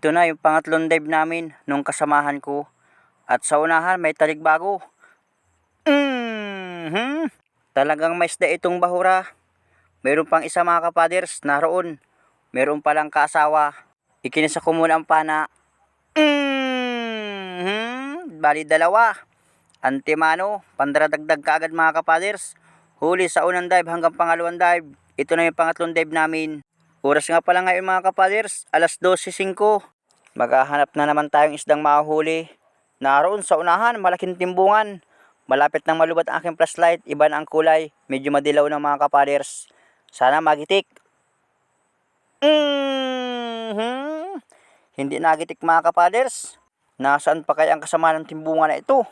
Ito na yung pangatlong dive namin nung kasamahan ko. At sa unahan may taligbago. Mhm. Talagang may isda itong bahura. Meron pang isa mga kapaders naroon. Meron palang kaasawa. Ikinisa ko muna ang pana. Mhm. Bali dalawa. Antimano, pandaradagdag kaagad mga kapaders. Huli sa unang dive hanggang pangalawang dive. Ito na yung pangatlong dive namin. Oras nga pala ngayon mga kapaders, alas 12.05. Maghahanap na naman tayong isdang mahuhuli. Naroon sa unahan, malaking timbungan. Malapit nang malubad ang aking flashlight, iba na ang kulay. Medyo madilaw ng mga kapaders. Sana magitik. Mhm. Hindi nagitik mga kapaders. Nasaan pa kaya ang kasama ng timbungan na ito?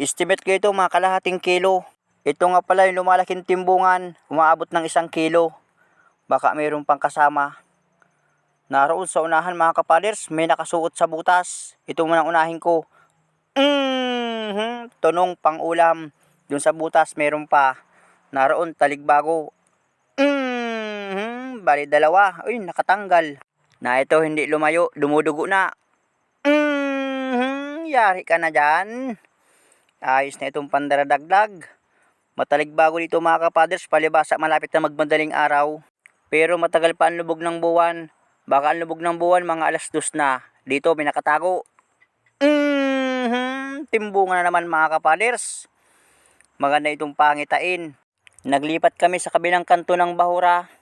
Estimate ko ito mga kalahating kilo. Ito nga pala yung lumalaking timbungan, umaabot ng isang kilo. Baka mayroon pang kasama. Naroon sa unahan mga kapaders, may nakasuot sa butas. Ito muna unahin ko. Mhm. Tunong pang ulam. Doon sa butas meron pa. Naroon taligbago. Mhm. Bali dalawa. Uy, nakatanggal. Na ito hindi lumayo, dumudugo na. Mhm. Yari ka na dyan. Ayos na itong pandaradagdag. Mataligbago dito mga kapaders, palibasa malapit na magmadaling araw. Pero matagal pa ang lubog ng buwan. Baka ang lubog ng buwan mga alas dos na. Dito may nakatago. Mhm. Timbungan na naman mga kapaders. Maganda itong pangitain. Naglipat kami sa kabilang kanto ng bahura.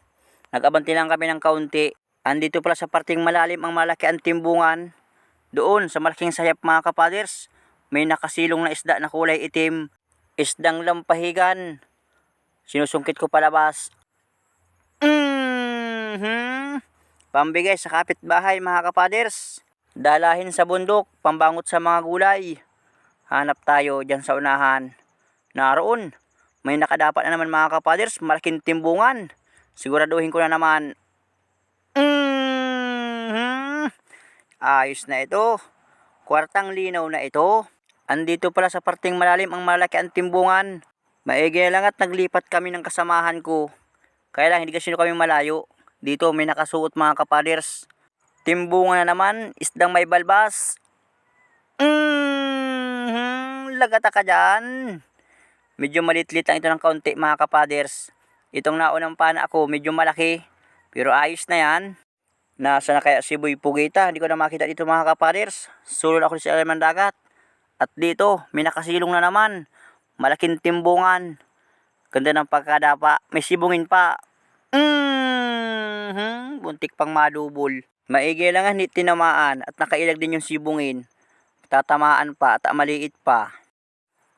Nag-abanti lang kami ng kaunti. Andito pala sa parting malalim ang malaki ang timbungan. Doon sa malaking sayap mga kapaders, may nakasilong na isda na kulay itim. Isdang lampahigan. Sinusungkit ko palabas. Mhm. Pambigay sa kapitbahay mga kapaders. Dalahin sa bundok, pambangot sa mga gulay. Hanap tayo dyan sa unahan. Naroon, may nakadapat na naman mga kapaders, malaking timbungan. Siguraduhin ko na naman. Mhm. Ayos na ito. Kwartang linaw na ito. Andito pala sa parting malalim ang malaki ang timbungan. Maigi lang at naglipat kami ng kasamahan ko. Kaya lang hindi kasi kami malayo. Dito may nakasuot mga kapaders. Timbungan na naman, isdang may balbas. Mhm. Lagata ka dyan. Medyo malitlit lang ito ng kaunti mga kapaders. Itong naunang pana ako medyo malaki. Pero ayos na yan. Nasa na kaya si Boy Pugita? Hindi ko na makita dito mga kapaders. Sulod ako sa ng dagat. At dito, may nakasilong na naman. Malaking timbungan. Ganda ng pagkadapa. May sibungin pa. Mhm. Buntik pang madubol. Maigi lang hindi tinamaan at nakailag din yung sibungin. Tatamaan pa at maliit pa.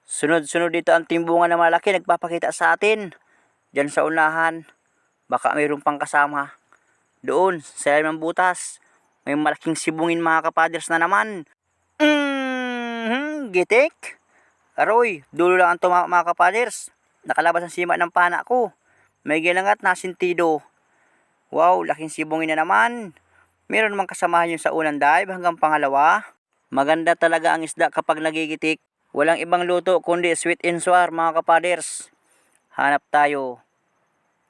Sunod-sunod dito ang timbungan na malaki nagpapakita sa atin. Diyan sa unahan. Baka mayroon pang kasama. Doon, sa ilalim ng butas. May malaking sibungin mga kapaders na naman. Mhm, gitik. Aroy, dulo lang ang tuma mga kapaders. Nakalabas ang sima ng pana ko. May gilangat na sintido. Wow, laking sibungin na naman. Meron namang kasamahan yung sa unang dive hanggang pangalawa. Maganda talaga ang isda kapag nagigitik. Walang ibang luto kundi sweet and sour mga kapaders. Hanap tayo.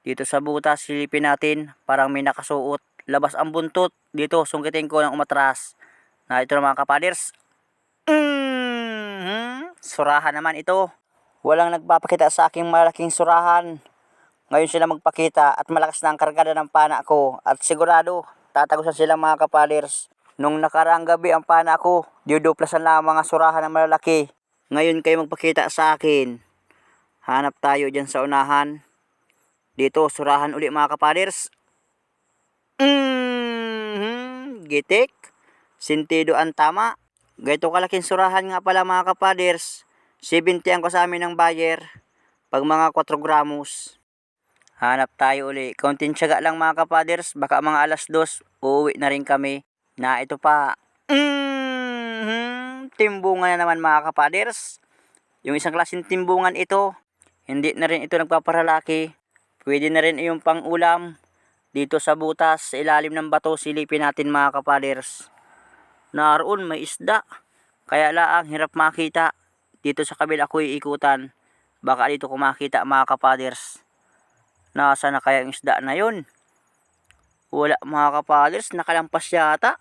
Dito sa butas, silipin natin. Parang may nakasuot. Labas ang buntot. Dito, sungkitin ko ng umatras. Na ito na mga kapaders. Mhm. Surahan naman ito. Walang nagpapakita sa aking malaking surahan. Ngayon sila magpakita at malakas na ang kargada ng pana ko. At sigurado, tatagusan sila mga kapaders. Nung nakaraang gabi ang pana ko, diuduplasan lang ang mga surahan ng malalaki. Ngayon kayo magpakita sa akin. Hanap tayo dyan sa unahan. Dito, surahan uli mga kapaders. Mhm. Gitik. Sintido ang tama. Ganito kalaking surahan nga pala mga kapaders. 70 ang kasama ng buyer. Pag mga 4 gramos. Hanap tayo uli. Kaunting tiyaga lang mga kapaders. Baka mga alas 2, uuwi na rin kami. Na ito pa. Mhm. Timbungan na naman mga kapaders. Yung isang klaseng timbungan ito. Hindi na rin ito nagpaparalaki. Pwede na rin yung pang ulam. Dito sa butas, sa ilalim ng bato, silipin natin mga kapaders. Naroon may isda. Kaya laang hirap makita. Dito sa kabila ko iikutan. Baka dito ko makita mga kapaders. Nasa na kaya yung isda na yun? Wala mga kapaders, nakalampas yata.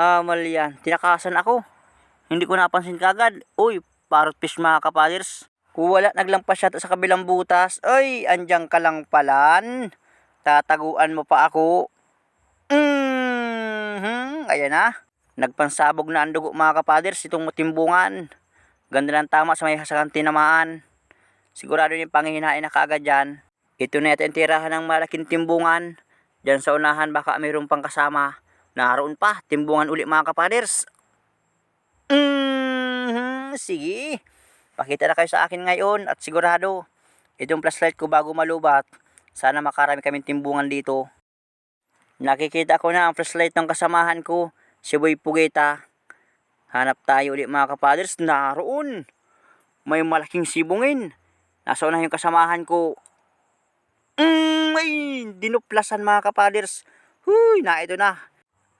Hamal yan. Tinakasan ako. Hindi ko napansin kagad. Uy, parot fish mga kapaders. Wala naglampas siya sa kabilang butas, ay, andyan ka lang palan. Tataguan mo pa ako. Mm-hmm. Ayan na. Nagpansabog na ang dugo mga kapaders itong timbungan. Ganda ng tama sa may hasakang tinamaan. Sigurado yung pangihinain na kaagad dyan. Ito na yung tirahan ng malaking timbungan. Diyan sa unahan baka mayroon pang kasama. Naroon pa, timbungan uli mga kapaders. Mm-hmm. Sige. Pakita na kayo sa akin ngayon at sigurado itong flashlight ko bago malubat. Sana makarami kaming timbungan dito. Nakikita ko na ang flashlight ng kasamahan ko, si Boy Pugeta. Hanap tayo ulit mga kapaders, naroon. May malaking sibungin. Nasa una yung kasamahan ko. Mm, ay, dinuplasan mga kapaders. Huy, na ito na.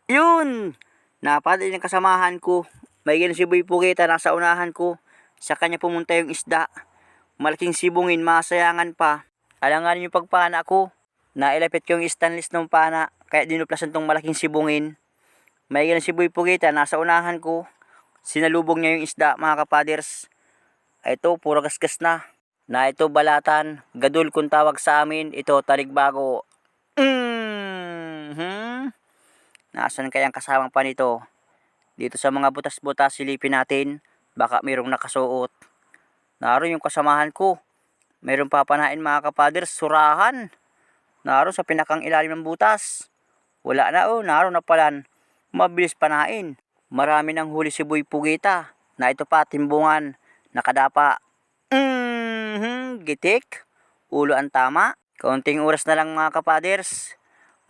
Yun, napadali ng kasamahan ko. May ganun si Boy Pugeta, nasa unahan ko. Sa kanya pumunta yung isda. Malaking sibungin, masayangan pa. Alangan yung pagpana ko. Nailapit ko yung stainless ng pana, kaya dinuplasan tong malaking sibungin. May ganun si Boy Pugita, nasa unahan ko. Sinalubong niya yung isda, mga kapaders. Ito, puro gasgas na. Na ito, balatan. Gadul kung tawag sa amin. Ito, taligbago. Mm-hmm. Nasaan kayang kasamang pa nito? Dito sa mga butas-butas, silipin natin. Baka mayroong nakasuot. Naroon yung kasamahan ko. Mayroong papanain mga kapaders, surahan. Naroon sa pinakang ilalim ng butas. Wala na oh, naroon na palan. Mabilis panain. Marami ng huli si Boy Pugita. Na ito pa, timbungan. Nakadapa. Mm-hmm, gitik. Ulo ang tama. Kaunting oras na lang mga kapaders.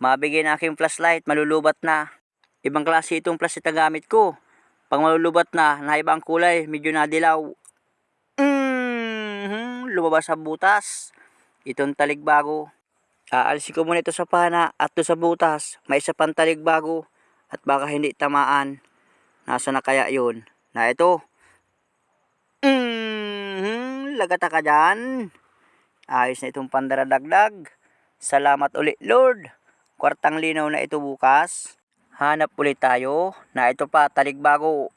Mabigay na aking flashlight, malulubat na. Ibang klase itong flashlight na gamit ko. Pag malulubat na, naiba ang kulay, medyo nadilaw. Mm-hmm, lumabas sa butas. Itong taligbago. Aalsin ko muna ito sa pana at to sa butas. May isa pang taligbago at baka hindi tamaan. Nasa na kaya yun? Na ito. Lagata ka dyan. Ayos na itong pandaradagdag. Salamat ulit Lord. Kwartang linaw na ito bukas. Hanap ulit tayo na ito pa taligbago.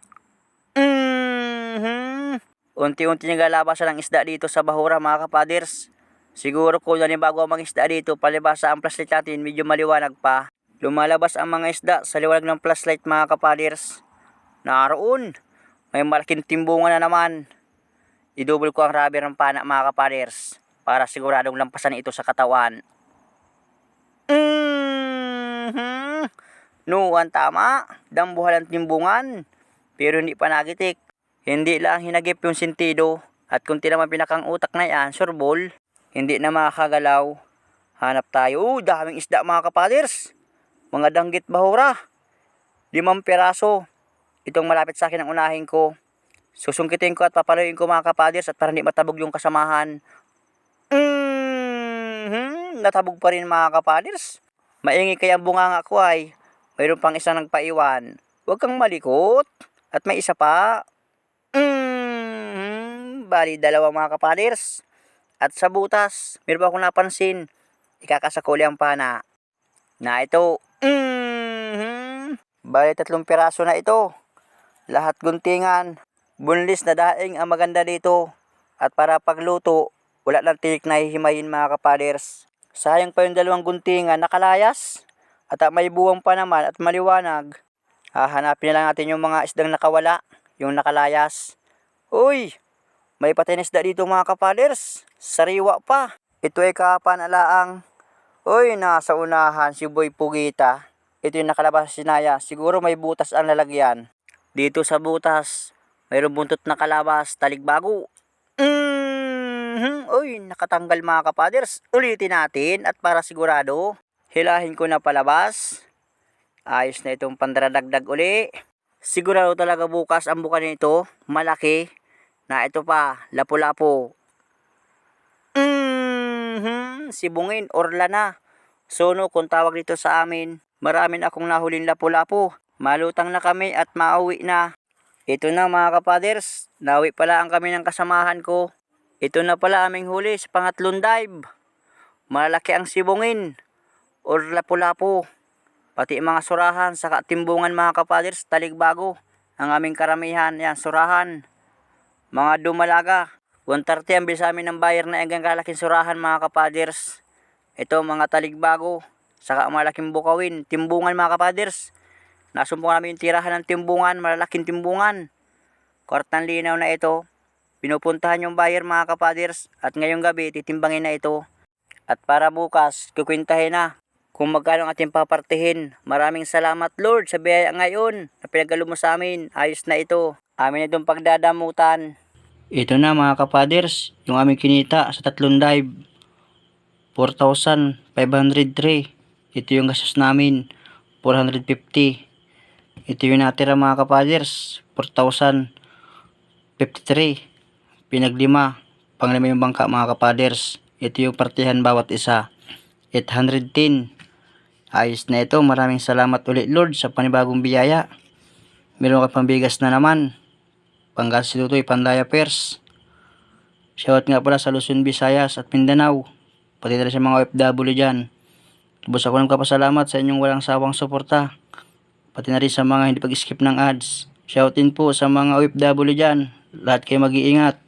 Mm-hmm. Unti-unti nagalabasan ng isda dito sa Bahura mga kapaders. Siguro kung bago ang mga isda dito, palibasa ang flashlight natin, medyo maliwanag pa. Lumalabas ang mga isda sa liwanag ng flashlight mga kapaders. Naroon, may malaking timbungan na naman. Idubol ko ang rubber ng pana mga kapaders para siguradong lampasan ito sa katawan. Mm-hmm. No, ang tama. Dambuhal ang timbungan. Pero hindi pa nagitik. Hindi lang hinagip yung sentido. At kung tinaman pinakang utak na yan, surbol, hindi na makakagalaw. Hanap tayo. Oh, daming isda mga kapaders. Mga danggit bahura. Limang piraso. Itong malapit sa akin ang unahin ko. Susungkitin ko at papaluin ko mga kapaders at para hindi matabog yung kasamahan. Mm-hmm. Natabog pa rin mga kapaders. Maingi kaya ang bunganga ko ay mayroon pang isang nagpaiwan. Huwag kang malikot. At may isa pa. Mm-hmm. Bali, dalawa mga kapaders. At sa butas, meron pa akong napansin. Ikakasakuli ang pana. Na ito. Mm-hmm. Bali, tatlong piraso na ito. Lahat guntingan. Bunlis na daing ang maganda dito. At para pagluto, wala lang tinik na hihimayin mga kapaders. Sayang pa yung dalawang guntingan nakalayas. At ah, may buwang pa naman at maliwanag. Hahanapin na lang natin yung mga isdang nakawala. Yung nakalayas. Uy! May patay dito mga kapaders. Sariwa pa. Ito ay kapanalaang. Uy, nasa unahan si Boy Pugita. Ito yung nakalabas sa sinaya. Siguro may butas ang lalagyan. Dito sa butas, mayroong buntot na kalabas, taligbago. Mm-hmm. Uy, nakatanggal mga kapaders. Ulitin natin at para sigurado, hilahin ko na palabas. Ayos na itong pandaradagdag uli. Sigurado talaga bukas ang buka nito, malaki. Na ito pa, lapu-lapo. Mm-hmm. Sibungin, orla na. Sono kung tawag dito sa amin. Marami na akong nahulin lapu-lapo. Malutang na kami at mauwi na. Ito na mga kapaders, nawi pala ang kami ng kasamahan ko. Ito na pala aming huli sa pangatlong dive. Malaki ang sibungin or lapu-lapo. pati mga surahan, saka timbungan mga kapaders, taligbago. Ang aming karamihan, yan, surahan. Mga dumalaga. 130 ang bil sa amin ng buyer na hanggang kalaking surahan mga kapaders. Ito mga taligbago, saka malaking bukawin, timbungan mga kapaders. Nasumpong namin yung tirahan ng timbungan, malalaking timbungan. Kwartang linaw na ito. Pinupuntahan yung buyer mga kapaders at ngayong gabi titimbangin na ito. At para bukas, kukwintahin na kung magkano ang ating papartihin. Maraming salamat Lord sa biyaya ngayon na pinagalo mo sa amin. Ayos na ito. Amin itong pagdadamutan. Ito na mga kapaders, yung aming kinita sa tatlong dive. 4,503. Ito yung gastos namin. 450. Ito yung natira mga kapaders. 4,053. Pinaglima. Panglima yung bangka mga kapaders. Ito yung partihan bawat isa. 810. Ayos na ito. Maraming salamat ulit Lord sa panibagong biyaya. Meron ka pambigas na naman. Panggas Lutoy, Pandaya Pers. Shoutout nga pala sa Luzon, Visayas at Mindanao. Pati na sa mga OFW dyan. Lubos ako ng kapasalamat sa inyong walang sawang suporta. Pati na rin sa mga hindi pag-skip ng ads. Shoutin po sa mga OFW dyan. Lahat kayo mag-iingat.